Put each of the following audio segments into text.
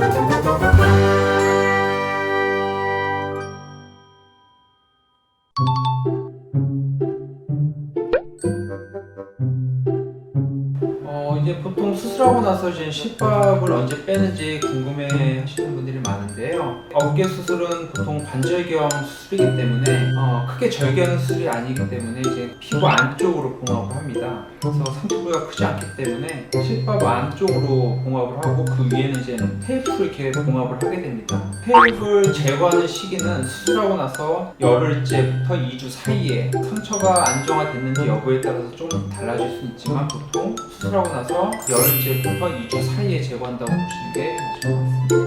어 이제 보통 수술하고 나서 이제 실밥을 언제 빼는지 궁금해 하시는 분들이 많은데요. 어깨 수술은 보통 반절경 수술이기 때문에 어, 크게 절개하는 수술이 아니기 때문에 이제 피부 안쪽으로 봉합을 합니다. 그래서 상처 부위가 크지 않기 때문에 실밥 안쪽으로 봉합을 하고 그 위에는 이제 테이프로 이렇게 봉합을 하게 됩니다. 테이프를 제거하는 시기는 수술하고 나서 열흘째부터 2주 사이에 상처가 안정화됐는지 여부에 따라서 좀 달라질 수 있지만 보통 수술하고 나서 열흘째부터 2주 사이에 제거한다고 보시는 게 맞을 것 같습니다.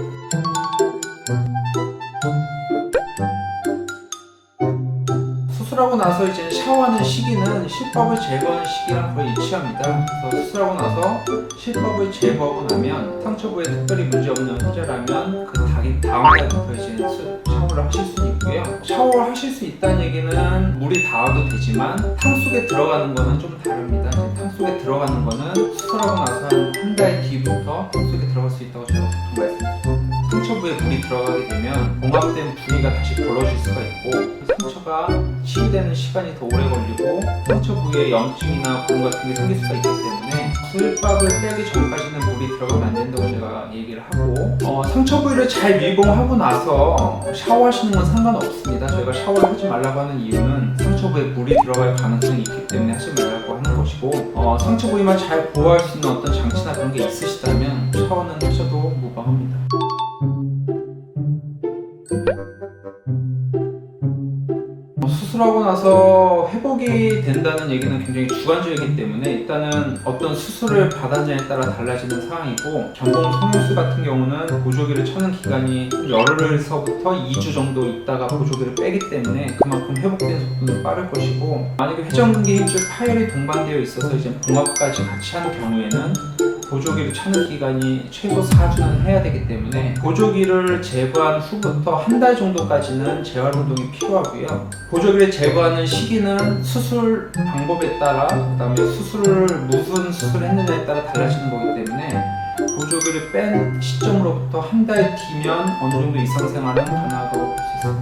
수술하고 나서 이제 샤워하는 시기는 실밥을 제거하는 시기랑 거의 일치합니다. 그래서 수술하고 나서 실밥을 제거하고 나면 상처 부에 특별히 문제 없는 휘저라면 그 다기 다음 날부터 이제 수- 샤워를 하실 수 있고요. 샤워를 하실 수 있다는 얘기는 물이 닿아도 되지만 탕 속에 들어가는 거는 좀 다릅니다. 탕 속에 들어가는 거는 수술하고 나서 한 한 달 뒤부터 탕 속에 들어갈 수 있다고 제가 보통 말씀드립니다. 상처 부에 물이 들어가게 되면 봉합된 부위가 다시 벌어질 수가 있고 그 상처가 치유되는 시간이 더 오래 걸리고 상처 부위에 염증이나 고름 같은 게 생길 수가 있기 때문에 술밥을 빼기 전까지는 물이 들어가면 안 된다고 제가 얘기를 하고 어, 상처 부위를 잘 밀봉하고 나서 샤워하시는 건 상관없습니다. 저희가 샤워를 하지 말라고 하는 이유는 상처 부위에 물이 들어갈 가능성이 있기 때문에 하지 말라고 하는 것이고 어, 상처 부위만 잘 보호할 수 있는 어떤 장치나 그런 게 있으시다면 샤워는 하셔도 무방합니다. 어, 수술하고 나서 회복이 된다는 얘기는 굉장히 주관적이기 때문에 일단은 어떤 수술을 받았냐에 따라 달라지는 상황이고 전공 성형수 같은 경우는 보조기를 쳐는 기간이 열흘서부터 2주 정도 있다가 보조기를 빼기 때문에 그만큼 회복되는 속도는 빠를 것이고 만약에 회전근개 힘줄 파열이 동반되어 있어서 이제 봉합까지 같이 하는 경우에는 보조기를 쳐는 기간이 최소 4주는 해야 되기 때문에 보조기를 제거한 후부터 한 달 정도까지는 재활 운동이 필요하고요. 보조기를 제거하는 시기는 수술 방법에 따라 그다음에 수술을 무슨 수술을 했느냐에 따라 달라지는 거기 때문에 보조기를 뺀 시점으로부터 한 달 뒤면 어느 정도 이상 생활은 가능하다고 볼 수 있습니다.